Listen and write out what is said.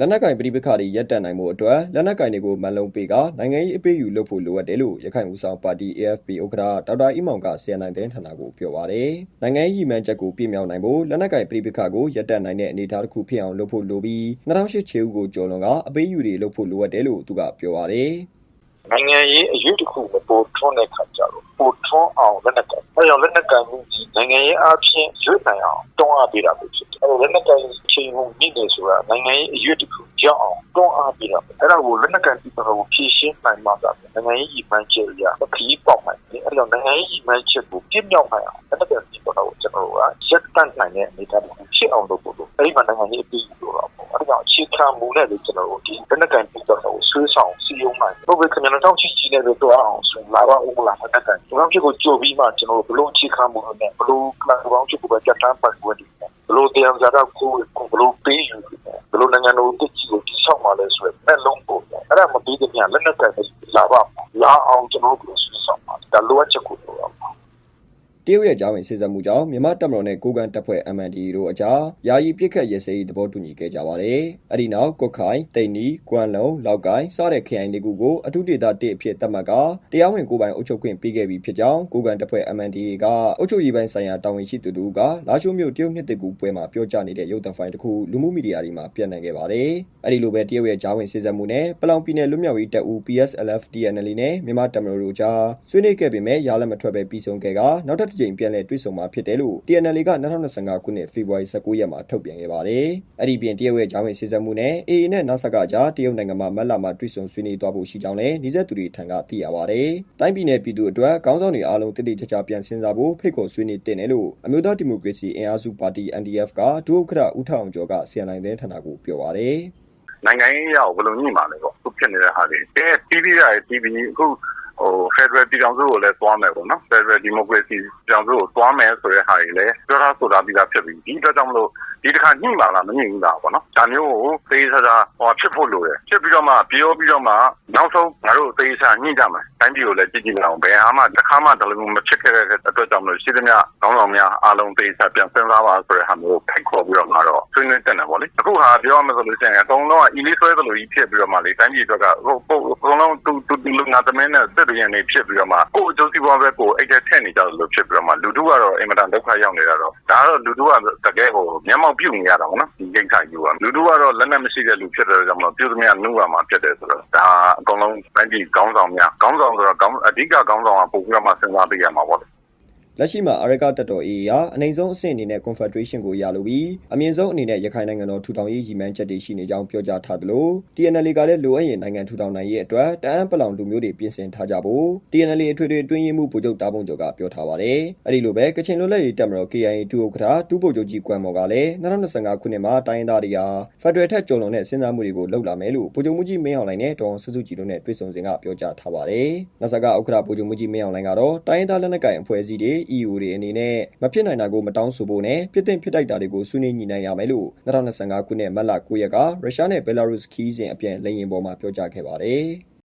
လက်နက်ကင်ပြည်ပခါတွေရပ်တန့်နိုင်မှုအတွက်လက်နက်ကင်တွေကိုမန်လုံးပေးကနိုင်ငံရေးအပေးယူလုပ်ဖို့လိုအပ်တယ်လို့ရခိုင်ဦးဆောင်ပါတီ AFP ဥက္ကဋ္ဌဒေါက်တာအီမောင်က CNN သတင်းဌာနကိုပြောပါတယ်။နိုင်ငံရေးရည်မှန်းချက်ကိုပြည့်မြောက်နိုင်ဖို့လက်နက်ကင်ပြည်ပခါကိုရပ်တန့်နိုင်တဲ့အနေအထားတစ်ခုဖြစ်အောင်လုပ်ဖို့လိုပြီး2008ချေဦးကိုကျော်လွန်ကအပေးယူတွေလုပ်ဖို့လိုအပ်တယ်လို့သူကပြောပါတယ်။နိုင်ငံရေးအရေးတစ်ခုကိုပိုထွန်းတဲ့ခါကြတော့ပိုထွန်းအောင်လက်နက်ကင်အဲကြောင့်လက်နက်ကင်မှုကြီးနိုင်ငံရေးအချင်းရွေ့နိုင်အောင်တွန်းအားပေးတာပဲဖြစ်တယ်။အဲလက်နက်ကင် ချိန်မှုညစ်တယ်ဆိုတာနိုင်ငံရေးအရေးတစ်ခုရောက်အောင်တွန်းအားပေးတာပဲ။အဲဒါကိုလက်နက်ကင်ပြည်တော်ကိုဖြည့်ရှင်းနိုင်မှသာနိုင်ငံရေးရည်မှန်းချက်ရခရီးပေါက်နိုင်တယ်။အဲကြောင့်နိုင်ငံရေးရည်မှန်းချက်ကိုပြည့်မြောက်နိုင်အောင်လက်နက်ကင်ပြည်တော်ကိုကျွန်တော်တို့ကရက်တန့်နိုင်တဲ့အနေအထားကိုဖြစ်အောင်လုပ်ဖို့လို။အဲဒီမှာနိုင်ငံရေးအပြီးလို့တော့ပေါ့။အဲကြောင့်အခြေခံမူနဲ့လေကျွန်တော်တို့ဒီလက်နက်ကင်ပြည်တော်ကိုဆွေးဆောင်စီယုံနိုင်။ဘုရားခင်ဗျားတို့ချီချီနဲ့တော့အောင်ဆိုလာပါဦးလားလက်နက်ကင်။ဒီမှာဖြစ်ကိုကြိုပြီးမှကျွန်တော်တို့ဘလို့အခြေခံမှုနဲ့ဘလို့ကလပ်ဘောင်းချုပ်ကိုပဲကြက်တန်းပတ်ဝတ်တယ် ဘလို့တရားကြတာကိုဘလို့ပေးယူတယ်ဘလို့နိုင်ငံတော်တစ်ချီကိုတိဆောက်မှလဲဆိုရယ်မဲ့လုံးပုံအဲ့ဒါမပြီးတဲ့ညလက်နက်ကင်လာပါလာအောင်ကျွန်တော်တို့ဆွဆောက်ပါဒါလိုအပ်ချက်ကိုလိုပါ တရုတ်ရဲ့ကြားဝင်စစ်ဆင်မှုကြောင့်မြန်မာတပ်မတော်နဲ့ကိုကန်တပ်ဖွဲ့ MND တို့အကြားယာယီပြစ်ခတ်ရစရေးသဘောတူညီခဲ့ကြပါတယ်။အဲဒီနောက်ကုတ်ခိုင်၊တိန်နီ၊ကွမ်လုံ၊လောက်ကိုင်းစတဲ့ခရိုင်တွေကိုကိုအထူးဒေသ1အဖြစ်သတ်မှတ်ကတရားဝင်ကိုပိုင်အုပ်ချုပ်ခွင့်ပေးခဲ့ပြီးဖြစ်ကြောင်းကိုကန်တပ်ဖွဲ့ MND ကအုပ်ချုပ်ရေးပိုင်းဆိုင်ရာတာဝန်ရှိသူတို့ကလာရှိုးမြို့တရုတ်နှစ်တကူပွဲမှာပြောကြားနေတဲ့ရုပ်သံဖိုင်တစ်ခုလူမှုမီဒီယာတွေမှာပြန့်နှံ့ခဲ့ပါတယ်။အဲဒီလိုပဲတရုတ်ရဲ့ကြားဝင်စစ်ဆင်မှုနဲ့ပလောင်ပြည်နယ်လွတ်မြောက်ရေးတပ်ဦး PSLF DNL နဲ့မြန်မာတပ်မတော်တို့ကြားဆွေးနွေးခဲ့ပေမဲ့ရလက်မထွက်ပဲပြီးဆုံးခဲ့ကနောက်ထပ်တစ်ကြိမ်ပြန်လည်တွေ့ဆုံမှာဖြစ်တယ်လို့ TNL က2025ခုနှစ်ဖေဖော်ဝါရီ19ရက်မှာထုတ်ပြန်ခဲ့ပါတယ်။အဲ့ဒီပြင်တရုတ်ရဲ့ဂျာဝင်စီစံမှုနဲ့ AA နဲ့ NASA ကကြားတရုတ်နိုင်ငံမှာမက်လာမှာတွေ့ဆုံဆွေးနွေးသွားဖို့ရှိကြောင်းလည်းနှိစက်သူတွေထံကသိရပါတယ်။တိုင်းပြည်နယ်ပြည်သူအတွက်ခေါင်းဆောင်တွေအားလုံးတည်တည်ကြကြပြန်စဉ်းစားဖို့ဖိတ်ခေါ်ဆွေးနွေးတင်တယ်လို့အမျိုးသားဒီမိုကရေစီအင်အားစုပါတီ NDF ကဒုဥက္ကဋ္ဌဦးထောင်ကျော်က CNN သတင်းဌာနကိုပြောပါတယ်။နိုင်ငံရေးအရဘယ်လိုညှိမှာလဲပေါ့ခုဖြစ်နေတဲ့ဟာတွေအဲတီးပြီးရတယ်တီးပြီးအခု ဟို Federal ပြည်ထောင်စုကိုလည်းသွားမယ်ပေါ့နော် Federal Democracy ပြည်ထောင်စုကိုသွားမယ်ဆိုတဲ့ဟာတွေလည်းပြောထားဆိုတာပြီးသားဖြစ်ပြီဒီအတွက်ကြောင့်မလို့ဒီတစ်ခါညှိပါလားမညှိဘူးလားပေါ့နော်ဒါမျိုးကိုသေချာချာဟောဖြစ်ဖို့လိုတယ်ဖြစ်ပြီးတော့မှပြောပြီးတော့မှနောက်ဆုံးငါတို့သေချာညှိကြမယ်တိုင်းပြည်ကိုလည်းကြည့်ကြည့်မအောင်ဘယ်ဟာမှတစ်ခါမှတလုံးမဖြစ်ခဲ့တဲ့အတွက်ကြောင့်မလို့ရှိသမျှကောင်းဆောင်များအားလုံးသေချာပြန်စဉ်းစားပါဆိုတဲ့ဟာမျိုးဖိတ်ခေါ်ပြီးတော့ငါတော့ဆွေးနွေးတက်တယ်ပေါ့လေအခုဟာပြောရမယ်ဆိုလို့ရှိရင်အကုန်လုံးကအီလေးဆွဲသလိုကြီးဖြစ်ပြီးတော့မှလေတိုင်းပြည်အတွက်ကဟိုအကုန်လုံးတူတူလူငါသမင်းနဲ့စစ်တွေနေဖြစ်ပြီးတော့မှကိုယ်အကျိုးစီးပွားပဲကိုယ်အိတ်ထဲထည့်နေကြလို့ဖြစ်ပြီးတော့မှလူတို့ကတော့အင်မတန်ဒုက္ခရောက်နေတာတော့ဒါကတော့လူတို့ကတကယ်ဟိုမျက်မှောက်ပြုတ်နေရတာပေါ့နော်ဒီကိစ္စကြီးကလူတို့ကတော့လက်နက်မရှိတဲ့လူဖြစ်တဲ့ကြောင့်မလို့ပြုသမျှနှုတ်ရမှာဖြစ်တယ်ဆိုတော့ဒါအကုန်လုံးတိုင်းပြည်ကောင်းဆောင်များကောင်းဆောင်ဆိုတော့ကောင်းအဓိကကောင်းဆောင်ကပုံပြီးတော့မှစဉ်းစားပေးရမှာပေါ့ လက်ရှိမှာအရကတပ်တော် AA ရာအနေဆုံးအဆင့်အနေနဲ့ Confederation ကိုရလိုပြီးအမြင့်ဆုံးအနေနဲ့ရခိုင်နိုင်ငံတော်ထူထောင်ရေးရည်မှန်းချက်တွေရှိနေကြောင်းပြောကြားထားသလို TNL ကလည်းလိုအပ်ရင်နိုင်ငံထူထောင်နိုင်ရေးအတွက်တအန်းပလောင်လူမျိုးတွေပြင်ဆင်ထားကြဖို့ TNL အထွေထွေတွင်းရေးမှုဗိုလ်ချုပ်တားပုံကျော်ကပြောထားပါတယ်။အဲဒီလိုပဲကချင်လွတ်လပ်ရေးတပ်မတော် KIA တူဥက္ကဋ္ဌတူဗိုလ်ချုပ်ကြီးကွမ်မော်ကလည်း2025ခုနှစ်မှာတိုင်းဒေသတွေဟာဖက်ဒရယ်ထက်ကျော်လွန်တဲ့စဉ်းစားမှုတွေကိုလှုပ်လာမယ်လို့ဗိုလ်ချုပ်မှုကြီးမင်းအောင်လှိုင်နဲ့ဒေါ်စုစုကြည်တို့နဲ့တွေ့ဆုံစဉ်ကပြောကြားထားပါတယ်။ NASA ကဥက္ကဋ္ဌဗိုလ်ချုပ်မှုကြီးမင်းအောင်လှိုင်ကတော့တိုင်းဒေသလက်နက်ကိုင်အဖွဲ့အစည်းတွေ EU တွေအနေနဲ့နဲ့မဖြစ်နိုင်တာကိုမတောင်းဆိုဖို့နဲ့ဖြစ်တဲ့ဖြစ်တိုက်တာတွေကိုဆွေးနွေးညှိနှိုင်းရမယ်လို့2025ခုနှစ်မတ်လ9ရက်ကရုရှားနဲ့ဘယ်လာရုစ်ခီးစဉ်အပြန်လိန်ရင်ပေါ်မှာပြောကြားခဲ့ပါတယ်။